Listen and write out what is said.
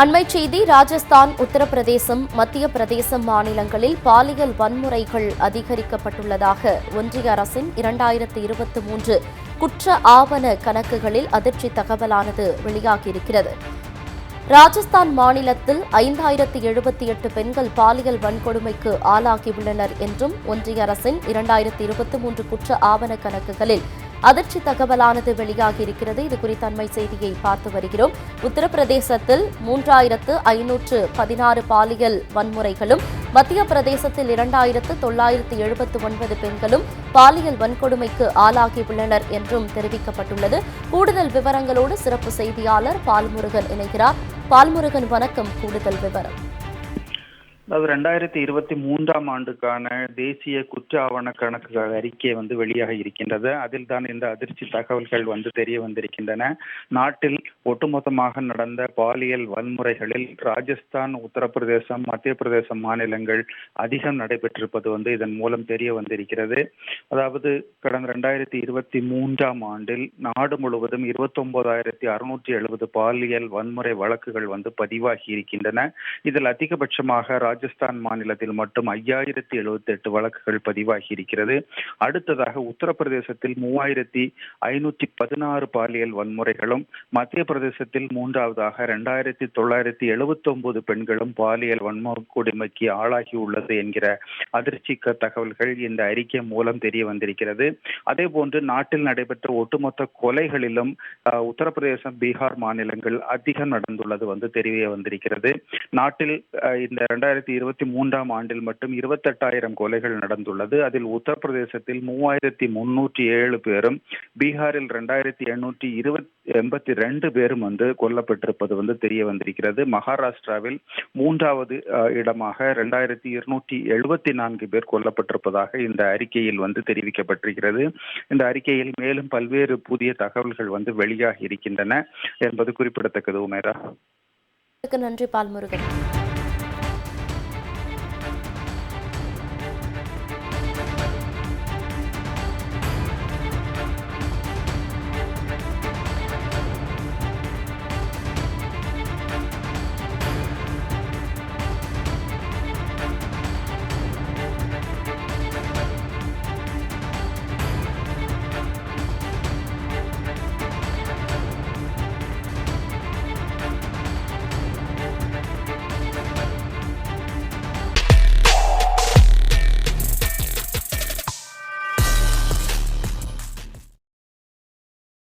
அண்மை செய்தி ராஜஸ்தான் உத்தரப்பிரதேசம் மத்திய பிரதேசம் மாநிலங்களில் பாலியல் வன்முறைகள் அதிகரிக்கப்பட்டுள்ளதாக ஒன்றிய அரசின் இரண்டாயிரத்து இருபத்தி மூன்று குற்ற ஆவண கணக்குகளில் அதிர்ச்சி தகவலானது வெளியாகியிருக்கிறது. ராஜஸ்தான் மாநிலத்தில் ஐந்தாயிரத்து எழுபத்தி எட்டு பெண்கள் பாலியல் வன்கொடுமைக்கு ஆளாகியுள்ளனர் என்றும் ஒன்றிய அரசின் இரண்டாயிரத்து இருபத்தி மூன்று குற்ற ஆவண கணக்குகளில் அதிர்ச்சி தகவலானது வெளியாகியிருக்கிறது இது குறித்த அண்மை செய்தியை பார்த்து வருகிறோம். உத்தரப்பிரதேசத்தில் மூன்றாயிரத்து ஐநூற்று பதினாறு பாலியல் வன்முறைகளும் மத்திய பிரதேசத்தில் இரண்டாயிரத்து தொள்ளாயிரத்து எழுபத்து ஒன்பது பெண்களும் பாலியல் வன்கொடுமைக்கு ஆளாகியுள்ளனர் என்றும் தெரிவிக்கப்பட்டுள்ளது. கூடுதல் விவரங்களோடு சிறப்பு செய்தியாளர் பால்முருகன் இணைகிறார். பால்முருகன் வணக்கம். கூடுதல் விவரம். அதாவது ரெண்டாயிரத்தி இருபத்தி மூன்றாம் ஆண்டுக்கான தேசிய குற்ற ஆவண கணக்கு அறிக்கை வந்து வெளியாக இருக்கின்றது. அதில் தான் இந்த அதிர்ச்சி தகவல்கள் வந்து தெரிய வந்திருக்கின்றன. நாட்டில் ஒட்டுமொத்தமாக நடந்த பாலியல் வன்முறைகளில் ராஜஸ்தான் உத்தரப்பிரதேசம் மத்திய பிரதேசம் மாநிலங்கள் அதிகம் நடைபெற்றிருப்பது வந்து இதன் மூலம் தெரிய வந்திருக்கிறது. அதாவது கடந்த ரெண்டாயிரத்தி இருபத்தி மூன்றாம் ஆண்டில் நாடு முழுவதும் இருபத்தொன்பதாயிரத்தி அறுநூற்றி எழுபது பாலியல் வன்முறை வழக்குகள் வந்து பதிவாகி இருக்கின்றன. இதில் அதிகபட்சமாக ராஜஸ்தான் மாநிலத்தில் மட்டும் ஐயாயிரத்தி எழுபத்தி எட்டு வழக்குகள் பதிவாகி இருக்கிறது அடுத்ததாக உத்தரப்பிரதேசத்தில் மூவாயிரத்தி ஐநூற்றி பதினாறு பாலியல் வன்முறைகளும் மத்திய பிரதேசத்தில் மூன்றாவதாக இரண்டாயிரத்தி தொள்ளாயிரத்தி எழுபத்தி ஒன்பது பெண்களும் பாலியல் வன்முறைக்கு ஆளாகி உள்ளது என்கிற அதிர்ச்சி தகவல்கள் இந்த அறிக்கை மூலம் தெரிய வந்திருக்கிறது. அதே போன்று நாட்டில் நடைபெற்ற ஒட்டுமொத்த கொலைகளிலும் உத்தரப்பிரதேசம் பீகார் மாநிலங்கள் அதிகம் நடந்துள்ளது வந்து தெரிய வந்திருக்கிறது. நாட்டில் இந்த இரண்டாயிரத்தி ரெண்டாயிரத்தி இருபத்தி மூன்றாம் ஆண்டில் மட்டும் இருபத்தெட்டாயிரம் கொலைகள் நடந்துள்ளது. அதில் உத்தரப்பிரதேசத்தில் மூவாயிரத்தி முன்னூற்றி ஏழு பேரும் பீகாரில் ரெண்டாயிரத்தி எண்ணூற்றி இருபத்தி எண்பத்தி ரெண்டு பேரும் வந்து கொல்லப்பட்டிருப்பது வந்து தெரிய வந்திருக்கிறது. மகாராஷ்டிராவில் மூன்றாவது இடமாக ரெண்டாயிரத்தி இருநூற்றி எழுபத்தி நான்கு பேர் கொல்லப்பட்டிருப்பதாக இந்த அறிக்கையில் வந்து தெரிவிக்கப்பட்டிருக்கிறது. இந்த அறிக்கையில் மேலும் பல்வேறு புதிய தகவல்கள் வந்து வெளியாகி இருக்கின்றன என்பது குறிப்பிடத்தக்கது உமேரா. நன்றி பால்முருகன்.